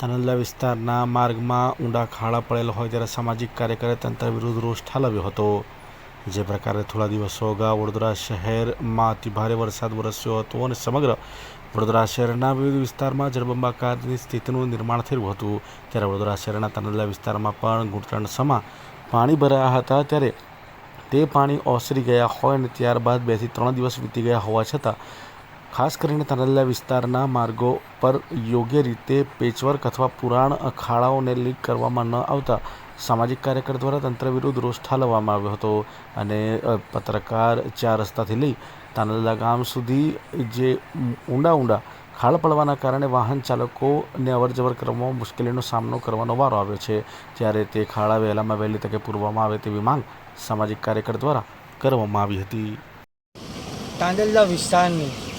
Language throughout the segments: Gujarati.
તાનંદલા વિસ્તારના માર્ગમાં ઊંડા ખાડા પડેલા હોય ત્યારે સામાજિક કાર્યકરે તંત્ર વિરુદ્ધ રોષ ઠાલવ્યો હતો. જે પ્રકારે થોડા દિવસો અગાઉ વડોદરા શહેરમાં અતિભારે વરસાદ વરસ્યો હતો અને સમગ્ર વડોદરા શહેરના વિવિધ વિસ્તારમાં જળબંબાકારની સ્થિતિનું નિર્માણ થયું હતું. ત્યારે વડોદરા શહેરના તાનંદલા વિસ્તારમાં પણ ઘૂંટણ સમા પાણી ભરાયા હતા ત્યારે તે પાણી ઓસરી ગયા હોય અને ત્યારબાદ બેથી ત્રણ દિવસ વીતી ગયા હોવા છતાં ખાસ કરીને તાનંદલા વિસ્તારના માર્ગો પર યોગ્ય રીતે પેચવર્ક અથવા પુરાણ ખાડાઓને લીક કરવામાં ન આવતા સામાજિક કાર્યકર દ્વારા તંત્ર વિરુદ્ધ રોષ ઠાલવવામાં આવ્યો હતો અને પત્રકાર ચાર રસ્તાથી લઈ તાનલા ગામ સુધી જે ઊંડા ઊંડા ખાડ પડવાના કારણે વાહન ચાલકોને અવરજવર કરવામાં મુશ્કેલીનો સામનો કરવાનો વારો આવ્યો છે. જ્યારે તે ખાડા વહેલામાં વહેલી તકે પૂરવામાં આવે તેવી માંગ સામાજિક કાર્યકર દ્વારા કરવામાં આવી હતી. તાંડલના વિસ્તારની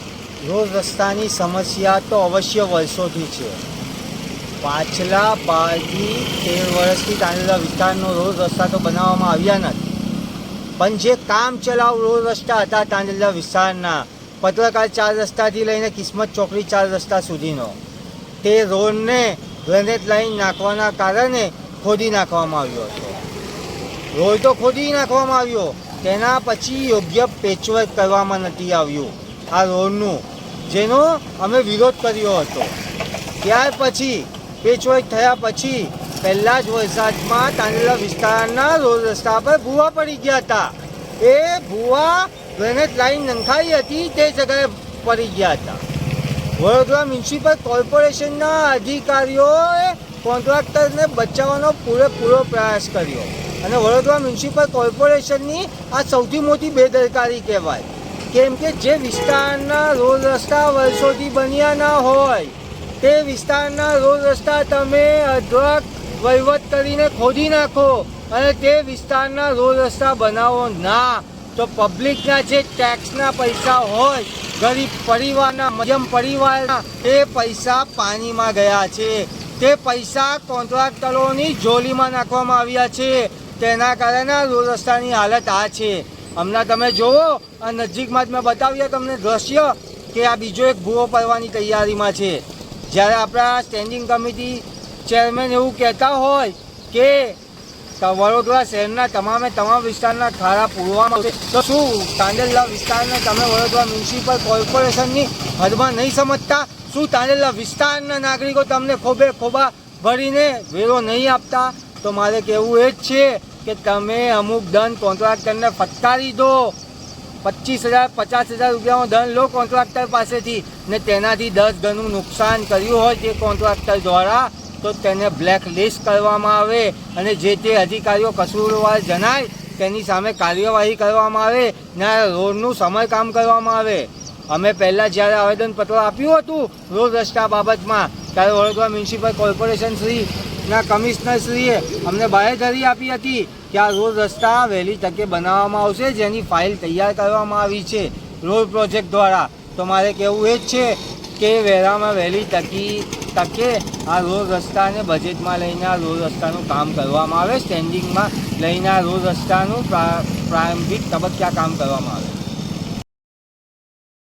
રોડ રસ્તાની સમસ્યા તો અવશ્ય વર્ષોથી છે. પાછલા બારથી તેર વર્ષથી તાંડેલા વિસ્તારનો રોડ રસ્તા તો બનાવવામાં આવ્યા નથી. પણ જે કામ ચલાવ રોડ રસ્તા હતા તાંડેલા વિસ્તારના, પત્રકાર ચાર રસ્તાથી લઈને કિસ્મત ચોકડી ચાર રસ્તા સુધીનો. તે રોડને ગ્રેનેટ લાઈન નાખવાના કારણે ખોદી નાખવામાં આવ્યો હતો. રોડ તો ખોદી નાખવામાં આવ્યો. તેના પછી યોગ્ય પેચવર્ક કરવામાં નથી આવ્યું. આ રોડનું, જેનો અમે વિરોધ કર્યો હતો. ત્યાર પછી, પેચવર્ક થયા પછી, પહેલા જ વરસાદમાં તાંડેલા વિસ્તારના રોડ રસ્તા પર ભૂવા પડી ગયા હતા. એ ભૂવા ગ્રેનેડ લાઈન નંખાઈ હતી, તે જગ્યાએ પડી ગયા હતા. વડોદરા મ્યુનિસિપલ કોર્પોરેશનના અધિકારીઓએ કોન્ટ્રાક્ટરને બચાવવાનો પૂરેપૂરો પ્રયાસ કર્યો. અને વડોદરા મ્યુનિસિપલ કોર્પોરેશનની આ સૌથી મોટી બેદરકારી કહેવાય. કેમ કે જે વિસ્તારના રોડ રસ્તા વર્ષોથી બન્યા ના હોય, તે વિસ્તારના રોડ રસ્તા તમે અઢળક વહીવટ કરીને ખોદી નાખો અને તે વિસ્તારના રોડ રસ્તા બનાવો ના. તો પબ્લિકના જે ટેક્સના પૈસા હોય, ગરીબ પરિવારના, મધ્યમ પરિવારના તે પૈસા પાણીમાં ગયા છે. તે પૈસા કોન્ટ્રાક્ટરોની જોલીમાં નાખવામાં આવ્યા છે. તેના કારણે રોડ રસ્તાની હાલત આ છે. હમણાં તમે જુઓ આ નજીકમાં જ મેં બતાવ્યા તમને દ્રશ્ય કે આ બીજો એક ભૂવો પડવાની તૈયારીમાં છે. જ્યારે આપણા સ્ટેન્ડિંગ કમિટી ચેરમેન એવું કહેતા હોય કે વડોદરા શહેરના તમામે તમામ વિસ્તારના ખાડા પૂરવામાં આવશે તો શું તાંડેલા વિસ્તારને તમે વડોદરા મ્યુનિસિપલ કોર્પોરેશનની હદમાં નહીં સમજતા? શું તાંડેલા વિસ્તારના નાગરિકો તમને ખોબે ખોબા ભરીને વેરો નહીં આપતા? તો મારે કહેવું એ જ છે કે તમે અમુક દંડ કોન્ટ્રાક્ટરને ફટકારી દો. પચીસ હજાર, પચાસ હજાર રૂપિયાનો દંડ લો કોન્ટ્રાક્ટર પાસેથી. ને તેનાથી દસ ગણું નુકસાન કર્યું હોય તે કોન્ટ્રાક્ટર દ્વારા, તો તેને બ્લેક લિસ્ટ કરવામાં આવે. અને જે તે અધિકારીઓ કસૂરવાર જણાય, તેની સામે કાર્યવાહી કરવામાં આવે. ને રોડનું સમયકામ કરવામાં આવે. અમે પહેલાં જ્યારે આવેદનપત્ર આપ્યું હતું રોડ રસ્તા બાબતમાં ત્યારે વડોદરા મ્યુનિસિપલ કોર્પોરેશન શ્રીના કમિશનર શ્રીએ અમને બાહેધરી આપી હતી કે આ રોડ રસ્તા વહેલી તકે બનાવવામાં આવશે, જેની ફાઇલ તૈયાર કરવામાં આવી છે રોડ પ્રોજેક્ટ દ્વારા. તો મારે કહેવું એ જ છે કે વહેલામાં વહેલી તકી તકે આ રોડ રસ્તાને બજેટમાં લઈને આ રોડ રસ્તાનું કામ કરવામાં આવે સ્ટેન્ડિંગમાં લઈને આ રોડ રસ્તાનું પ્રા- પ્રારંભિક તબક્કા કામ કરવામાં આવે.